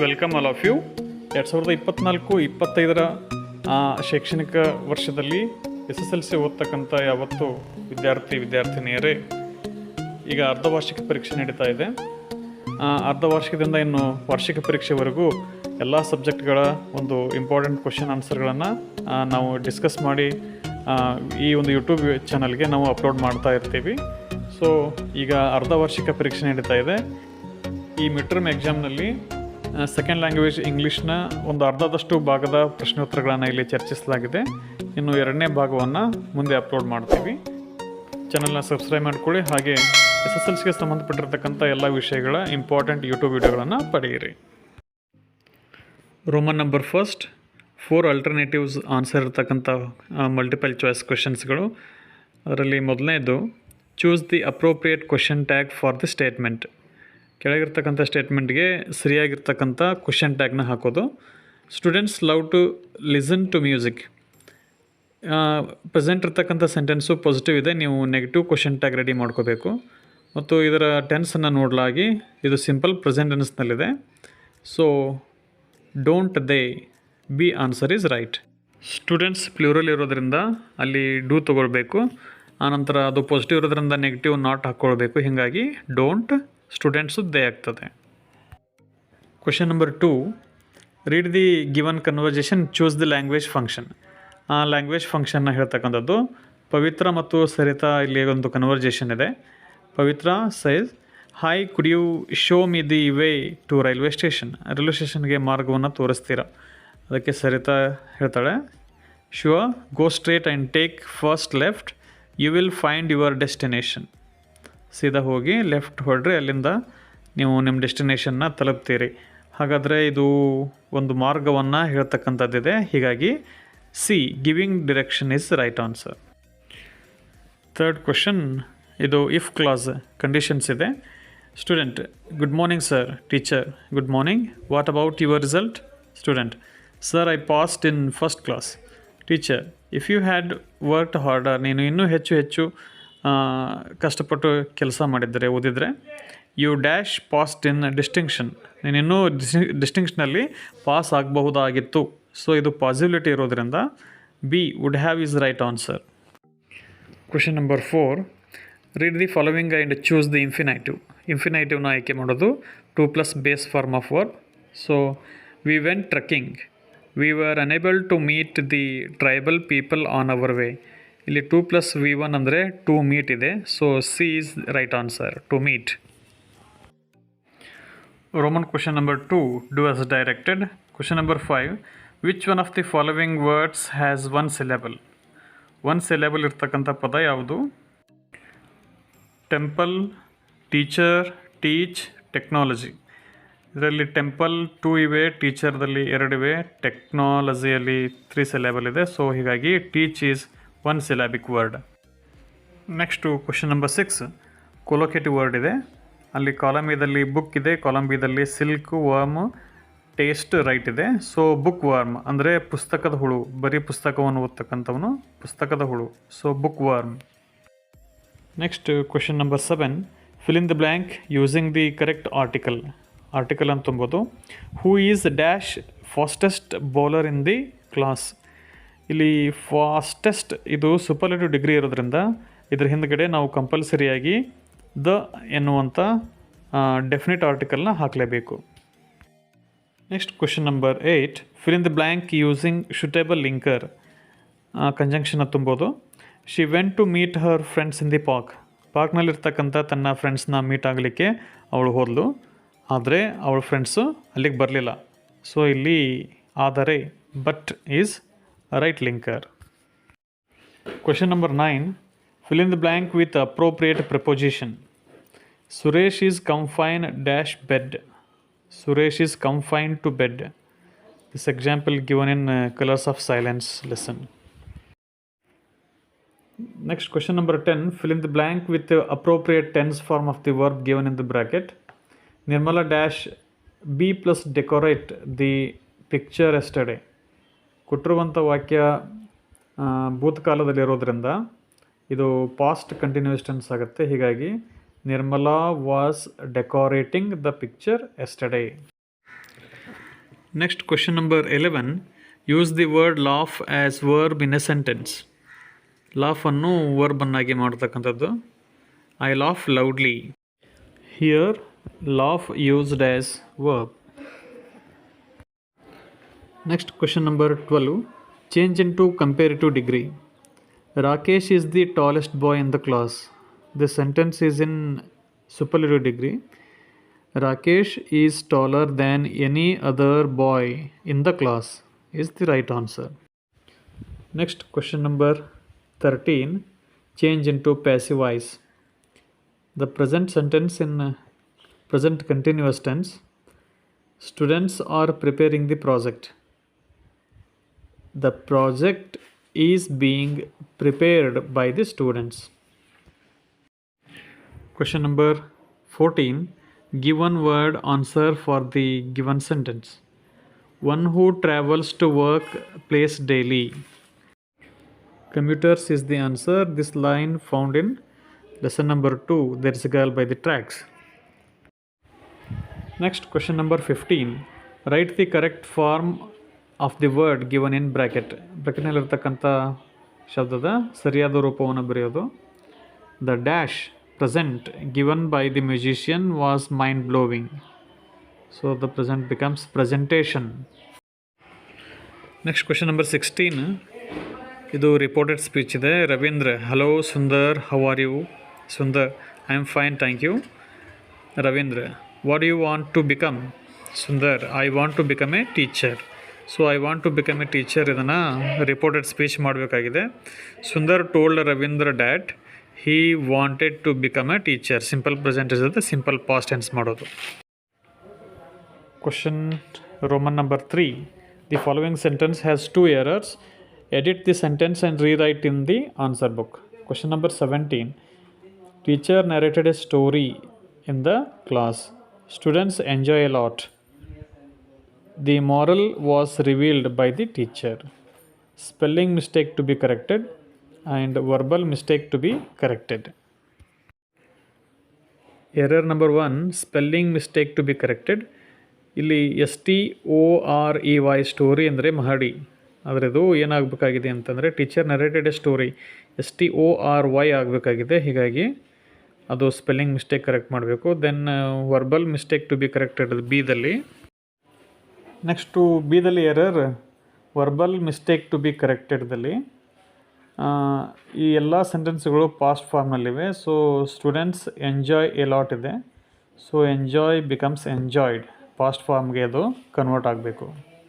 Welcome all of you. ಎರಡು ಸಾವಿರದ ಇಪ್ಪತ್ನಾಲ್ಕು, ಇಪ್ಪತ್ತೈದರ ಶೈಕ್ಷಣಿಕ ವರ್ಷದಲ್ಲಿ ಎಸ್ ಎಸ್ ಎಲ್ ಸಿ ಓದ್ತಕ್ಕಂಥ ಯಾವತ್ತು ವಿದ್ಯಾರ್ಥಿ, ವಿದ್ಯಾರ್ಥಿನಿಯರೇ, ಈಗ ಅರ್ಧ ವಾರ್ಷಿಕ ಪರೀಕ್ಷೆ ನಡೀತಾ ಇದೆ. ಅರ್ಧ ವಾರ್ಷಿಕದಿಂದ ಇನ್ನು ವಾರ್ಷಿಕ ಪರೀಕ್ಷೆವರೆಗೂ ಎಲ್ಲ ಸಬ್ಜೆಕ್ಟ್ಗಳ ಒಂದು ಇಂಪಾರ್ಟೆಂಟ್ ಕ್ವಶನ್ ಆನ್ಸರ್ಗಳನ್ನು ನಾವು ಡಿಸ್ಕಸ್ ಮಾಡಿ ಈ ಒಂದು ಯೂಟ್ಯೂಬ್ ಚಾನಲ್ಗೆ ನಾವು ಅಪ್ಲೋಡ್ ಮಾಡ್ತಾ ಇರ್ತೀವಿ. ಸೊ, ಈಗ ಅರ್ಧ ವಾರ್ಷಿಕ ಪರೀಕ್ಷೆ ನಡೀತಾ ಇದೆ. ಈ ಮಿಟ್ರಮ್ ಟರ್ಮ್ ಎಕ್ಸಾಮ್ನಲ್ಲಿ ಸೆಕೆಂಡ್ ಲ್ಯಾಂಗ್ವೇಜ್ ಇಂಗ್ಲೀಷ್ನ ಒಂದು ಅರ್ಧದಷ್ಟು ಭಾಗದ ಪ್ರಶ್ನೋತ್ತರಗಳನ್ನು ಇಲ್ಲಿ ಚರ್ಚಿಸಲಾಗಿದೆ. ಇನ್ನು ಎರಡನೇ ಭಾಗವನ್ನು ಮುಂದೆ ಅಪ್ಲೋಡ್ ಮಾಡ್ತೀವಿ. ಚಾನಲ್ನ ಸಬ್ಸ್ಕ್ರೈಬ್ ಮಾಡಿಕೊಳ್ಳಿ. ಹಾಗೆ ಎಸ್ ಎಸ್ ಎಲ್ ಸಿಗೆ ಸಂಬಂಧಪಟ್ಟಿರತಕ್ಕಂಥ ಎಲ್ಲ ವಿಷಯಗಳ ಇಂಪಾರ್ಟೆಂಟ್ ಯೂಟ್ಯೂಬ್ ವಿಡಿಯೋಗಳನ್ನು ಪಡೆಯಿರಿ. Roman number first four alternatives answer ಇರತಕ್ಕಂಥ ಮಲ್ಟಿಪಲ್ ಚಾಯ್ಸ್ ಕ್ವೆಶನ್ಸ್ಗಳು ಅದರಲ್ಲಿ ಮೊದಲನೇದು choose the appropriate question tag for the statement ಕೆಳಗಿರ್ತಕ್ಕಂಥ ಸ್ಟೇಟ್ಮೆಂಟ್ಗೆ ಸರಿಯಾಗಿರ್ತಕ್ಕಂಥ ಕ್ವಶನ್ ಟ್ಯಾಗ್ನ ಹಾಕೋದು. Students love to listen to music. Present ಇರ್ತಕ್ಕಂಥ ಸೆಂಟೆನ್ಸು ಪಾಸಿಟಿವ್ ಇದೆ, ನೀವು ನೆಗೆಟಿವ್ ಕ್ವಶನ್ ಟ್ಯಾಗ್ ರೆಡಿ ಮಾಡ್ಕೋಬೇಕು. ಮತ್ತು ಇದರ ಟೆನ್ಸನ್ನು ನೋಡಲಾಗಿ ಇದು simple present ಟೆನ್ಸ್ನಲ್ಲಿದೆ. So, don't they B answer is right. Students plural ಇರೋದ್ರಿಂದ ಅಲ್ಲಿ ಡೂ ತೊಗೊಳ್ಬೇಕು. ಆನಂತರ ಅದು ಪಾಸಿಟಿವ್ ಇರೋದ್ರಿಂದ ನೆಗೆಟಿವ್ ನಾಟ್ ಹಾಕ್ಕೊಳ್ಬೇಕು. ಹೀಗಾಗಿ ಡೋಂಟ್ ಸ್ಟೂಡೆಂಟ್ಸು ದೇ ಆಗ್ತದೆ. Question number two read the given conversation choose the language function ಆ ಲ್ಯಾಂಗ್ವೇಜ್ ಫಂಕ್ಷನ್ನ ಹೇಳ್ತಕ್ಕಂಥದ್ದು, ಪವಿತ್ರ ಮತ್ತು ಸರಿತಾ ಇಲ್ಲಿ ಒಂದು ಕನ್ವರ್ಜೇಷನ್ ಇದೆ. Pavitra says hi could you show me the way to railway station railway ಸ್ಟೇಷನ್ಗೆ ಮಾರ್ಗವನ್ನು ತೋರಿಸ್ತೀರಾ? ಅದಕ್ಕೆ ಸರಿತಾ ಹೇಳ್ತಾಳೆ sure go straight and take first left you will find your destination ಸೀದಾ ಹೋಗಿ ಲೆಫ್ಟ್ ಹೊಡ್ರಿ ಅಲ್ಲಿಂದ ನೀವು ನಿಮ್ಮ ಡೆಸ್ಟಿನೇಷನ್ನ ತಲುಪ್ತೀರಿ. ಹಾಗಾದರೆ ಇದು ಒಂದು ಮಾರ್ಗವನ್ನು ಹೇಳ್ತಕ್ಕಂಥದ್ದಿದೆ. ಹೀಗಾಗಿ C giving direction is right answer third question ಇದು ಇಫ್ ಕ್ಲಾಸ್ ಕಂಡೀಷನ್ಸ್ ಇದೆ. Student good morning sir teacher good morning what about your result student sir I passed in first class teacher if you had worked harder ನೀನು ಇನ್ನೂ ಹೆಚ್ಚು ಹೆಚ್ಚು ಕಷ್ಟಪಟ್ಟು ಕೆಲಸ ಮಾಡಿದರೆ ಓದಿದರೆ you dash passed in distinction ನೀನು ಇನ್ನೂ ಡಿಸ್ಟಿಂಕ್ಷನಲ್ಲಿ ಪಾಸ್ ಆಗಬಹುದಾಗಿತ್ತು. ಸೊ ಇದು ಪಾಸಿಬಿಲಿಟಿ ಇರೋದರಿಂದ B would have is right answer question number four read the following and choose the infinitive ಇನ್ಫಿನೈಟಿವ್ನ ಆಯ್ಕೆ ಮಾಡೋದು to plus base form of verb so we went trekking we were unable to meet the tribal people on our way ಇಲ್ಲಿ to plus V one ಅಂದರೆ to meet ಇದೆ. So C is right answer to meet Roman question number 2 do as directed. Question number 5 which one of the following words has one syllable? One syllable ಇರ್ತಕ್ಕಂಥ ಪದ ಯಾವುದು? Temple teacher teach technology ಇದರಲ್ಲಿ temple two ಇವೆ ಟೀಚರ್ದಲ್ಲಿ ಎರಡಿವೆ ಟೆಕ್ನಾಲಜಿಯಲ್ಲಿ three syllable ಇದೆ. So ಹೀಗಾಗಿ teach is one syllabic word next question number six collocative word ಇದೆ. ಅಲ್ಲಿ ಕಾಲಂಬಿದಲ್ಲಿ ಬುಕ್ ಇದೆ ಕಾಲಂಬಿಯದಲ್ಲಿ ಸಿಲ್ಕ್ ವರ್ಮ್ ಟೇಸ್ಟ್ ರೈಟ್ ಇದೆ. ಸೊ ಬುಕ್ ವಾರ್ಮ್ ಅಂದರೆ ಪುಸ್ತಕದ ಹುಳು, ಬರೀ ಪುಸ್ತಕವನ್ನು ಓದ್ತಕ್ಕಂಥವನು ಪುಸ್ತಕದ ಹುಳು. So book worm next question number seven fill the blank using the correct article article ಅಂತ ತುಂಬೋದು. Who is dash fastest bowler in the class ಇಲ್ಲಿ ಫಾಸ್ಟೆಸ್ಟ್ ಇದು ಸೂಪರ್ಲೇಟಿವ್ ಡಿಗ್ರಿ ಇರೋದ್ರಿಂದ ಇದರ ಹಿಂದ್ಗಡೆ ನಾವು ಕಂಪಲ್ಸರಿಯಾಗಿ ದ ಎನ್ನುವಂಥ ಡೆಫಿನೆಟ್ ಆರ್ಟಿಕಲ್ನ ಹಾಕಲೇಬೇಕು. Next question number eight fill in the blank using suitable linker ಕಂಜಂಕ್ಷನ್ನ ತುಂಬೋದು. She went to meet her friends in the park ಪಾರ್ಕ್ನಲ್ಲಿರ್ತಕ್ಕಂಥ ತನ್ನ ಫ್ರೆಂಡ್ಸ್ನ ಮೀಟ್ ಆಗಲಿಕ್ಕೆ ಅವಳು ಹೋದಳು ಆದರೆ ಅವಳ ಫ್ರೆಂಡ್ಸು ಅಲ್ಲಿಗೆ ಬರಲಿಲ್ಲ. ಸೊ ಇಲ್ಲಿ ಆದರೆ but is right linker. Question number 9. Fill in the blank with appropriate preposition. Suresh is confined dash bed. Suresh is confined to bed. This example given in uh, Colors of Silence lesson. Next question number 10. Fill in the blank with the appropriate tense form of the verb given in the bracket. Nirmala dash B plus decorate the picture yesterday. ಕೊಟ್ಟಿರುವಂಥ ವಾಕ್ಯ ಭೂತಕಾಲದಲ್ಲಿರೋದ್ರಿಂದ ಇದು past continuous tense ಆಗುತ್ತೆ. ಹೀಗಾಗಿ Nirmala was decorating the picture yesterday Next question number 11. Use the word laugh as verb in a sentence. Laugh ಅನ್ನು verb ಅನ್ನಾಗಿ ಮಾಡ್ತಕ್ಕಂಥದ್ದು. I laugh loudly here laugh used as verb Next question number 12. Change into comparative degree. Rakesh is the tallest boy in the class. The sentence is in superlative degree. Rakesh is taller than any other boy in the class is the right answer. Next question number 13 change into passive voice. The present sentence in present continuous tense students are preparing the project. The project is being prepared by the students. Question number 14 Give one word answer for the given sentence. One who travels to work place daily. Commuters is the answer. This line found in lesson number 2 There is a girl by the tracks. Next question number 15 Write the correct form of the word given in bracket ಬ್ರ್ಯಾಕೆಟ್ನಲ್ಲಿರ್ತಕ್ಕಂಥ ಶಬ್ದದ ಸರಿಯಾದ ರೂಪವನ್ನು ಬರೆಯೋದು. The dash present given by the musician was mind blowing so the present becomes presentation next question number sixteen ಇದು reported speech ಇದೆ. Ravindra hello Sundar how are you Sundar I am fine thank you Ravindra what you want to become Sundar I want to become a teacher so I want to become a teacher ಇದನ್ನು reported speech ಮಾಡಬೇಕಾಗಿದೆ. Sundar told Ravindra that he wanted to become a teacher simple present ಇರುತ್ತೆ simple past tense ಮಾಡೋದು. Question Roman number three the following sentence has two errors edit the sentence and rewrite in the answer book question number seventeen teacher narrated a story in the class students enjoy a lot. The moral was revealed by the teacher. Spelling mistake to be corrected and verbal mistake to be corrected. Error number one spelling mistake to be corrected ಇಲ್ಲಿ S T O R E Y storey ಅಂದರೆ ಮಹಡಿ. ಅದರದು ಏನಾಗಬೇಕಾಗಿದೆ ಅಂತಂದರೆ teacher narrated story S T O R Y ಆಗಬೇಕಾಗಿದೆ. ಹೀಗಾಗಿ ಅದು spelling mistake correct ಮಾಡಬೇಕು. Then verbal mistake to be corrected ಬಿದಲ್ಲಿ next ಬೀದಲ್ಲಿ error verbal mistake to be ಕರೆಕ್ಟೆಡ್ದಲ್ಲಿ ಈ ಎಲ್ಲ ಸೆಂಟೆನ್ಸ್ಗಳು past ಫಾರ್ಮಲ್ಲಿವೆ so students enjoy a lot ಇದೆ. So enjoy becomes enjoyed past ಫಾರ್ಮ್ಗೆ ಅದು ಕನ್ವರ್ಟ್ ಆಗಬೇಕು.